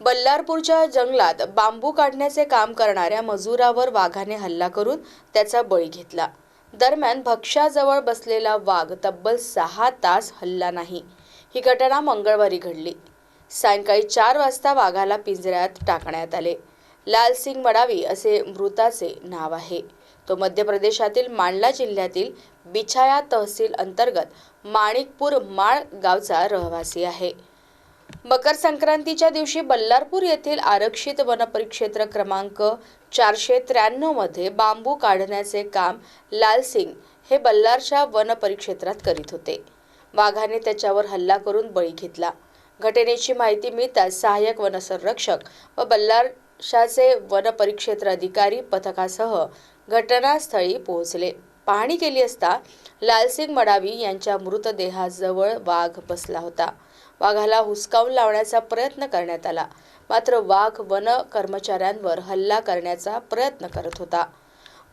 बल्लारपूरच्या जंगलात बांबू काढण्याचे काम करणाऱ्या मजुरावर वाघाने हल्ला करून त्याचा बळी घेतला. दरम्यान भक्ष्याजवळ बसलेला वाघ तब्बल सहा तास हल्ला नाही. ही घटना मंगळवारी घडली. सायंकाळी चार वाजता वाघाला पिंजऱ्यात टाकण्यात आले. लालसिंग मडावी असे मृताचे नाव आहे. तो मध्य प्रदेशातील मांडला जिल्ह्यातील बिछाया तहसील अंतर्गत माणिकपूर माळ गावचा रहिवासी आहे. मकर संक्रांतीच्या दिवशी बल्लारपूर येथील आरक्षित वनपरिक्षेत्र क्रमांक चारशे त्र्याण्णवमध्ये बांबू काढण्याचे काम लालसिंग हे बल्लारच्या वनपरिक्षेत्रात करीत होते. वाघाने त्याच्यावर हल्ला करून बळी घेतला. घटनेची माहिती मिळताच सहाय्यक वनसंरक्षक व बल्लारशाचे वनपरिक्षेत्र अधिकारी पथकासह घटनास्थळी पोहोचले. पाहणी केली असता लालसिंग मडावी यांच्या मृतदेहाजवळ वाघ बसला होता. वाघाला हुसकावून लावण्याचा प्रयत्न करण्यात आला. मात्र वाघ वन कर्मचाऱ्यांवर हल्ला करण्याचा प्रयत्न करत होता.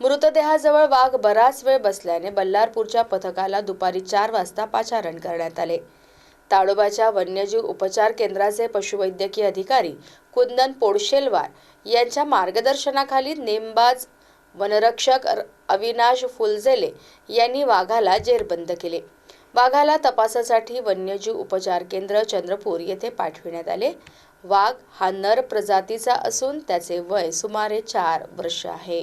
मृतदेहाजवळ वाघ बराच वेळ बसल्याने बल्लारपूरच्या पथकाला दुपारी चार वाजता पाचारण करण्यात आले. ताडोबाच्या वन्यजीव उपचार केंद्राचे पशुवैद्यकीय अधिकारी कुंदन पोडशेलवार यांच्या मार्गदर्शनाखाली नेमबाज वनरक्षक अविनाश फुलझेले यांनी वाघाला जेरबंद केले. वाघाला तपासासाठी वन्यजीव उपचार केंद्र चंद्रपूर येथे पाठविण्यात आले. वाघ हा नर प्रजातीचा असून त्याचे वय सुमारे चार वर्ष आहे.